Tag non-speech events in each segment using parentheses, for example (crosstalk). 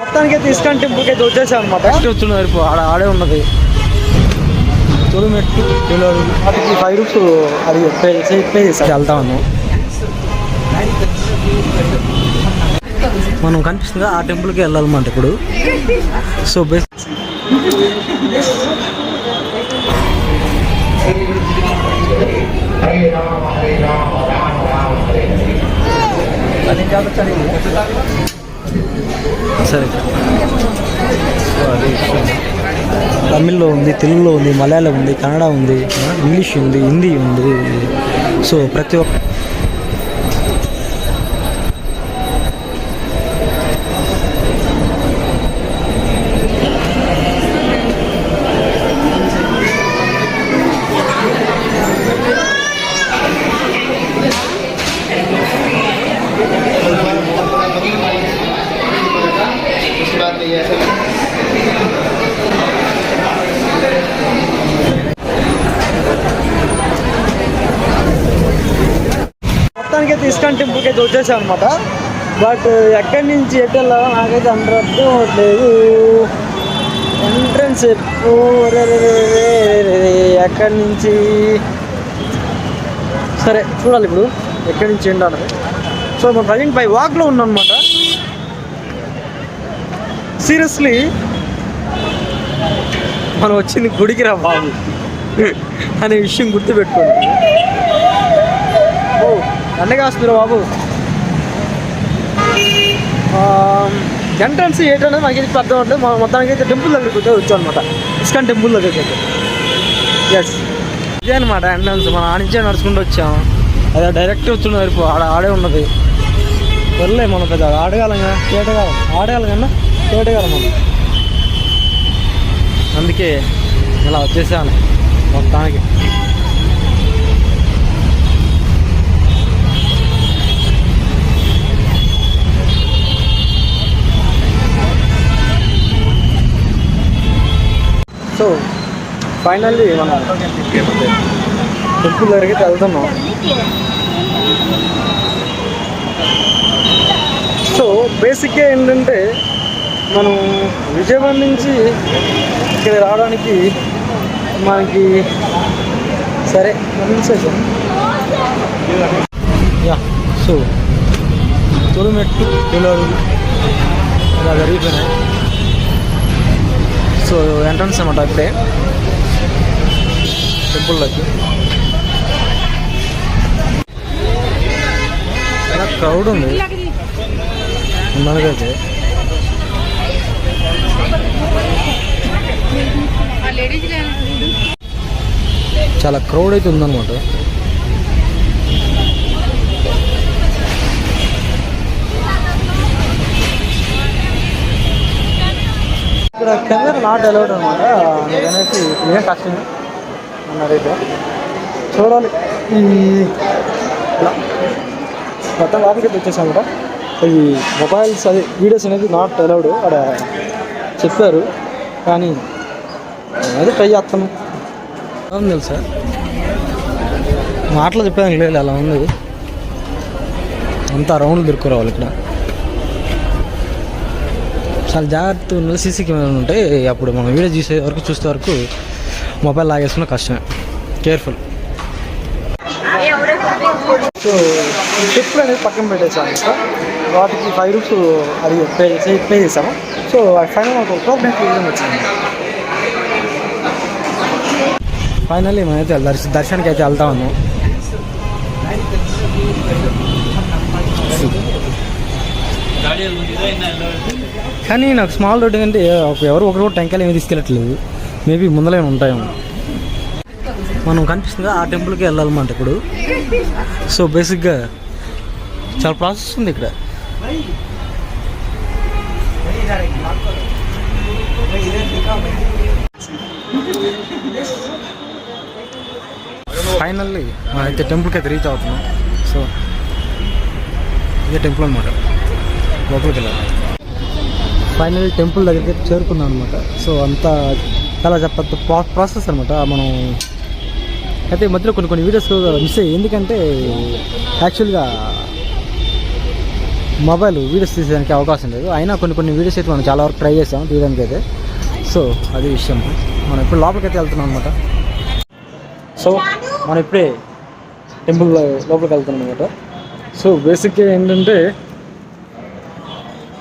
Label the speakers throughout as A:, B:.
A: మొత్తానికి అయితే ఇస్కాన్ టెంపుల్కి అయితే వచ్చేసాం అనమాట
B: వస్తున్నారు ఇప్పుడు ఆడ ఆడే ఉన్నది. తెలియదు
A: వాటికి ఫైవ్ రూపీస్ అది పే పే చేశాను
B: వెళ్తా ఉన్నాం. మనం కనిపిస్తుంది ఆ టెంపుల్కి వెళ్ళాలన్నమాట ఇప్పుడు. సో బేస్ సరే సో సరే. తమిళ్ళో ఉంది తెలుగులో ఉంది మలయాళం ఉంది కన్నడ ఉంది ఇంగ్లీష్ ఉంది హిందీ ఉంది. సో ప్రతి ఒక్క
A: మొత్తానికి తీసుకొని టెంపుల్కి అయితే వచ్చేసాం అనమాట బట్ ఎక్కడి నుంచి ఎటు వెళ్ళాలో నాకైతే అందరు అర్థం అవ్వట్లేదు. ఎంట్రన్స్ ఎక్కడి నుంచి? సరే చూడాలి ఇప్పుడు ఎక్కడి నుంచి ఏంటో సో మనం ప్రజెంట్ బై వాక్లో ఉన్నాం అనమాట సీరియస్లీ మనం వచ్చింది గుడికి రా బాబు అనే విషయం గుర్తుపెట్టుకోండి. ఎండగాస్తున్నారు బాబు. ఎంట్రన్స్ ఏంటనేది మనకి ఇది అర్థం అవుతుంది మనం మొత్తానికి అయితే టెంపుల్ దగ్గరికి అయితే వచ్చాం అనమాట ఇస్కాన్ టెంపుల్ దగ్గరికి అయితే. ఎస్ ఇదే అనమాట ఎంట్రన్స్. మనం ఆడించే నడుచుకుంటూ వచ్చాం. అదే డైరెక్ట్ వచ్చున్నది ఇప్పుడు ఆడ ఆడే ఉన్నది. వెళ్ళే మనం పెద్ద ఆడగలం కదా తేటగాలం. ఆడగలం కన్నా తేటగాలం మనం. అందుకే ఇలా వచ్చేసాను మొత్తానికి. సో ఫైనల్లీ మనం టెంపుల్ దగ్గరికి వెళ్తున్నాం. సో బేసిక్గా ఏంటంటే మనం విజయవాడ నుంచి ఇక్కడ రావడానికి మనకి సరే నిమిషం యా సో తొలిమెట్టు పిల్లలు ఇలా జరిగిపోయినాయి. సో ఎంట్రన్స్ అనమాట ఇప్పుడే టెంపుల్లోకి చాలా క్రౌడ్ ఉంది మనకైతే చాలా క్రౌడ్ అయితే ఉందన్నమాట ఇక్కడ కెమెరా నాట్ అలౌడ్ అనమాట. అనేసి ఇదే కష్టం అన్నారైతే చూడాలి. ఈ ఇలా. మొత్తం లోపలికి వచ్చేసాం కూడా ఈ మొబైల్స్ అది వీడియోస్ అనేది నాట్ అలౌడ్ అక్కడ చెప్పారు. కానీ అనేది ట్రై చేస్తాను. అవును తెలుసా మాటలు చెప్పాను లేదు. అలా ఉంది. అంతా రౌండ్ తిరుక్కురావాలి ఇక్కడ. చాలా జాగ్రత్త ఉన్న సీసీ కెమెరాలు ఉంటాయి అప్పుడు మనం వీడియో చూసే వరకు చూసే వరకు మొబైల్ లాగేసుకున్న కష్టమే. కేర్ఫుల్ సో టిప్లు అనేది పక్కన పెట్టేసాము సార్. వాటికి ఫైవ్ రూపీస్ అది పే పే చేసాము సో ఫైనల్ మాకు టోకెన్ ఫ్రీజన్ వచ్చింది. ఫైనల్లీ మనమైతే దర్శ దర్శనానికి అయితే వెళ్తా ఉన్నాం. కానీ నాకు స్మాల్ రోడ్ అంటే ఒక- ఎవరు ఒకరు కూడా టెంకాయలు ఏమి తీసుకెళ్ళట్లేదు. మేబీ ముందలే ఉంటాయేమో. మనం కనిపిస్తుంది ఆ టెంపుల్కి వెళ్ళాలన్నమాట ఇప్పుడు. సో బేసిక్గా చాలా ప్రాసెస్ ఉంది ఇక్కడ. ఫైనల్లీ అయితే టెంపుల్కి అయితే రీచ్ అవుతున్నాం. సో ఇదే టెంపుల్ అనమాట లోపలికి వెళ్ళాలి. ఫైనల్ టెంపుల్ దగ్గరికి చేరుకున్నాం అనమాట సో అంతా చాలా చెప్పద్దు ప్రాసెస్ అనమాట మనం అయితే ఈ మధ్యలో కొన్ని కొన్ని వీడియోస్ మిస్ అయ్యాయి. ఎందుకంటే యాక్చువల్గా మొబైల్ వీడియోస్ తీసేదానికి అవకాశం లేదు. అయినా కొన్ని కొన్ని వీడియోస్ అయితే మనం చాలా వరకు ట్రై చేసాం తీయడానికి అయితే. సో అది విషయం. మనం ఇప్పుడు లోపలికి అయితే వెళ్తున్నాం అనమాట సో మనం ఇప్పుడే టెంపుల్ లోపలికి వెళ్తున్నాం అనమాట సో బేసిక్గా ఏంటంటే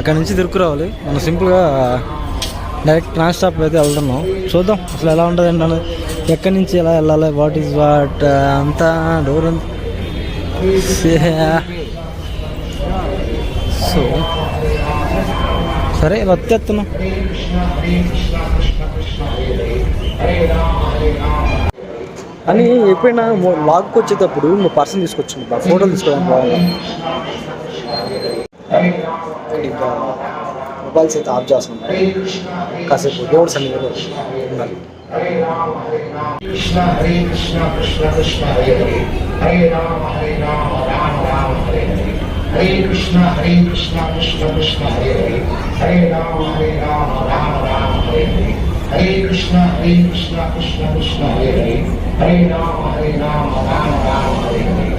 A: అక్కడ నుంచి తిరుగు రావాలి. మనం సింపుల్గా డైరెక్ట్ నాన్ స్టాప్ అయితే వెళ్తున్నాం. చూద్దాం అసలు ఎలా ఉంటుంది ఏంటని ఎక్కడి నుంచి ఎలా వెళ్ళాలి? వాట్ ఈస్ వాట్ అంతా డోర్ (laughs) సో సరే వచ్చేస్తున్నాం అని ఎప్పుడైనా లాగ్కి వచ్చేటప్పుడు నువ్వు పర్సన్ తీసుకొచ్చింది ఫోటోలు తీసుకోవడానికి బాగుంది ఇంకా మొబైల్స్ అయితే ఆఫ్ చేస్తున్నాం కాసేపు దేవుడు సన్నిధిలో ఉండాలి
C: Krishna Hare Krishna Krishna Krishna Hare Hare Hare Rama Hare Rama Rama Rama Hare Hare Hare Krishna Hare Krishna Krishna Krishna Hare Hare Hare Rama Hare Rama Rama Rama Hare Hare Hare Krishna Hare Krishna Krishna Krishna Hare Hare Hare Rama Hare Rama Rama Rama Hare Hare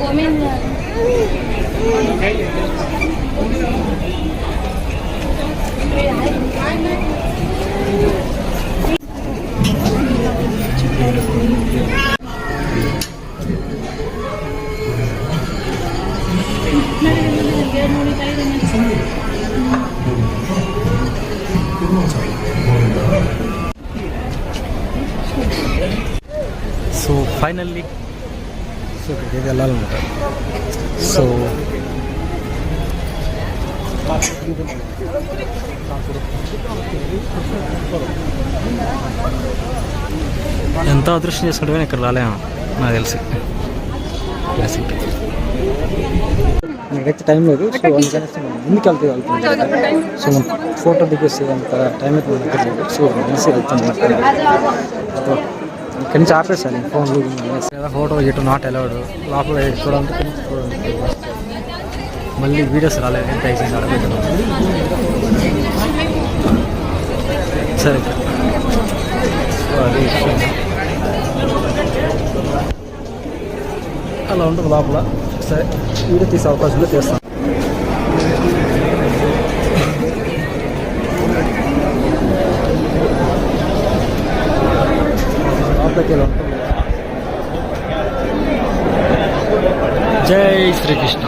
D: Gominda.
A: So ఎంత అదృష్టం చేసుకుంటే కానీ ఇక్కడ రాలేము నాకు తెలిసి. Basic నాకైతే time లేదు so అందుకనేసి ముందుకు వెళ్తే వెళ్తున్నాం సో మనం ఫోటో దిగేసి అంత టైం అయితే మన దగ్గర లేదు సో కలిసి వెళ్తున్నాం ఇక్కడి నుంచి ఆపేసాను ఫోన్లు లేదా ఫోటో ఇటు నాట్ అలౌడ్ లోపల చూడండి మళ్ళీ వీడియోస్ రాలేదు ఎంత వేసేసి అడగదు సరే సో అది విషయం. అలా ఉంటుంది లోపల సరే వీడియో తీసే అవకాశం ఉంటే తీస్తాను లోపలికి వెళ్ళి ఉంటుంది జై శ్రీకృష్ణ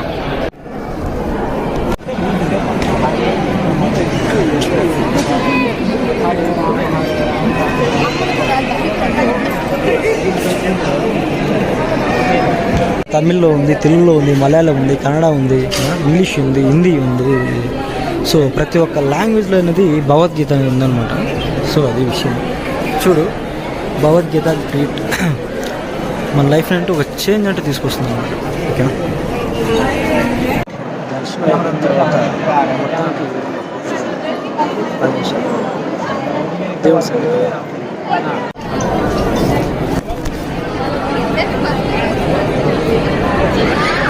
A: తమిళ్ళో ఉంది తెలుగులో ఉంది మలయాళం ఉంది కన్నడ ఉంది ఇంగ్లీష్ ఉంది హిందీ ఉంది. సో ప్రతి ఒక్క లాంగ్వేజ్లో అనేది భగవద్గీత అనేది ఉందన్నమాట. సో అది విషయం. చూడు భగవద్గీత గ్రేట్ మన లైఫ్ అంటే ఒక చేంజ్ అంటే తీసుకొస్తుంది అనమాట ఓకేనా? దర్శనం అయిపోయిన తర్వాత మొత్తానికి Thank you.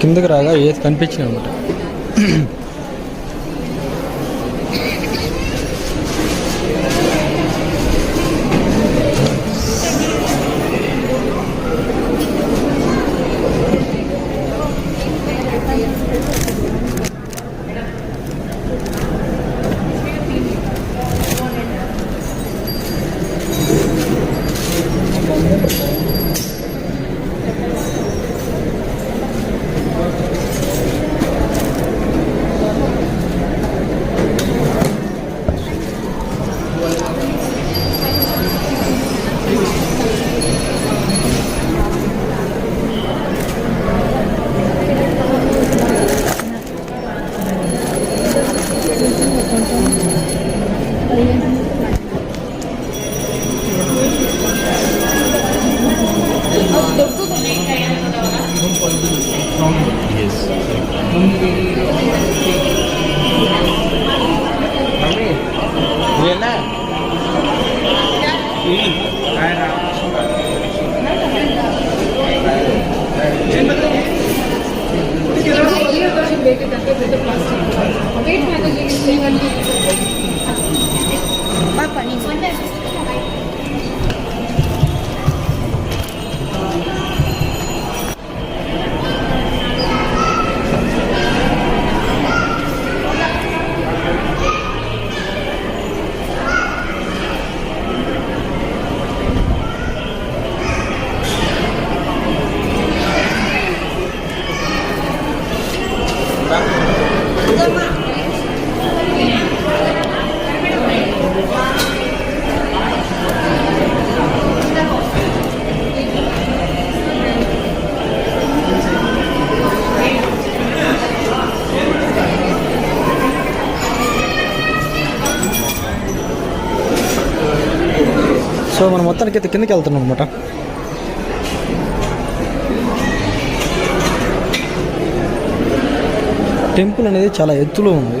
A: కిందకి రాగా ఏది కనిపించింది అనమాట సో మనం మొత్తానికి అయితే కిందకి వెళ్తున్నాం అనమాట టెంపుల్ అనేది చాలా ఎత్తులో ఉంది.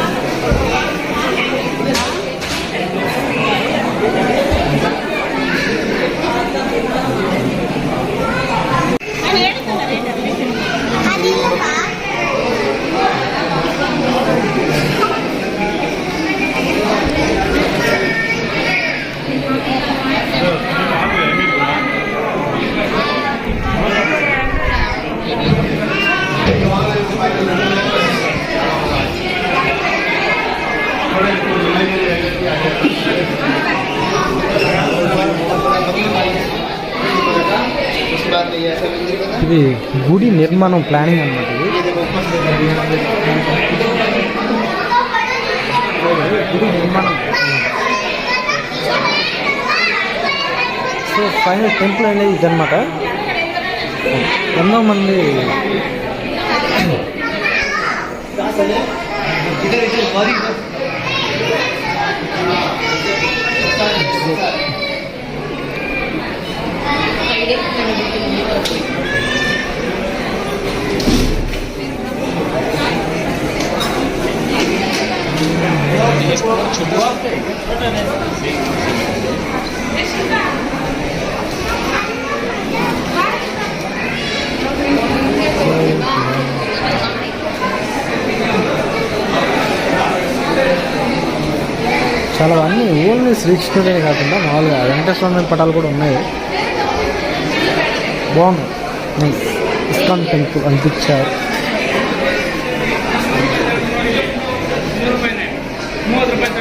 A: ఇది గుడి నిర్మాణం ప్లానింగ్ అనమాట గుడి నిర్మాణం సో ఫైనల్ టెంపుల్ అనేది ఇదనమాట ఎంతో మంది చాలా అన్నీ ఓన్లీ శ్రీకృష్ణుడే కాకుండా మామూలుగా వెంకటేశ్వర స్వామి పటాలు కూడా ఉన్నాయి బాగుంది
B: నైస్ ఇస్కాన్ టెంపుల్ అనిపించారు
D: ಮೂರು ರೂಪಾಯಿನೇ ಮೂವತ್ತು ರೂಪಾಯಿ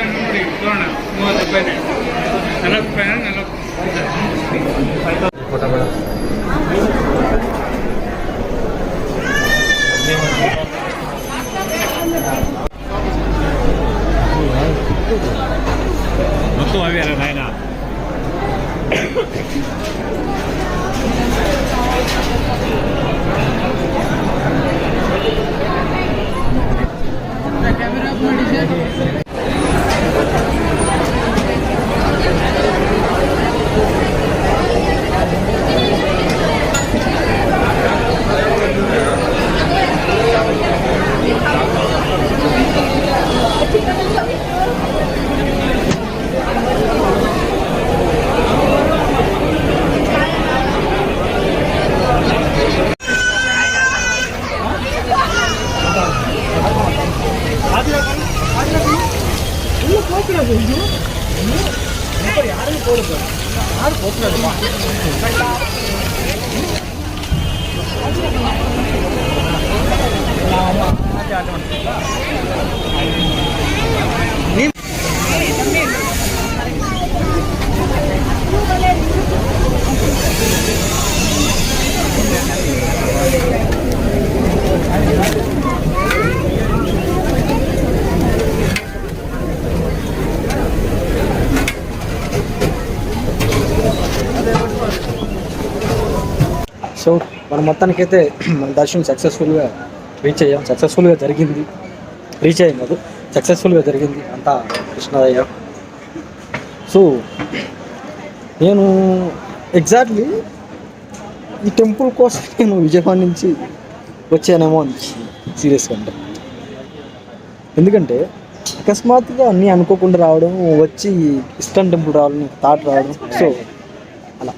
D: 多少的龄才 யாரும் போகக்கூடாது யாரும் போகக்கூடாது யாரும் போகக்கூடாதுமா Thank you.
A: సో మనం మొత్తానికైతే మన దర్శనం సక్సెస్ఫుల్గా రీచ్ అయ్యాం. సక్సెస్ఫుల్గా జరిగింది. రీచ్ అయ్యాం కాదు. సక్సెస్ఫుల్గా జరిగింది. అంతా కృష్ణదయ్య. సో నేను ఎగ్జాక్ట్లీ ఈ టెంపుల్ కోసం నేను విజయవాడ నుంచి వచ్చానేమో అనిపించింది సీరియస్గా అంటే. ఎందుకంటే అకస్మాత్తుగా అన్నీ అనుకోకుండా రావడం వచ్చి ఇస్కాన్ టెంపుల్ రావడం థాట్ రావడం. సో అలా.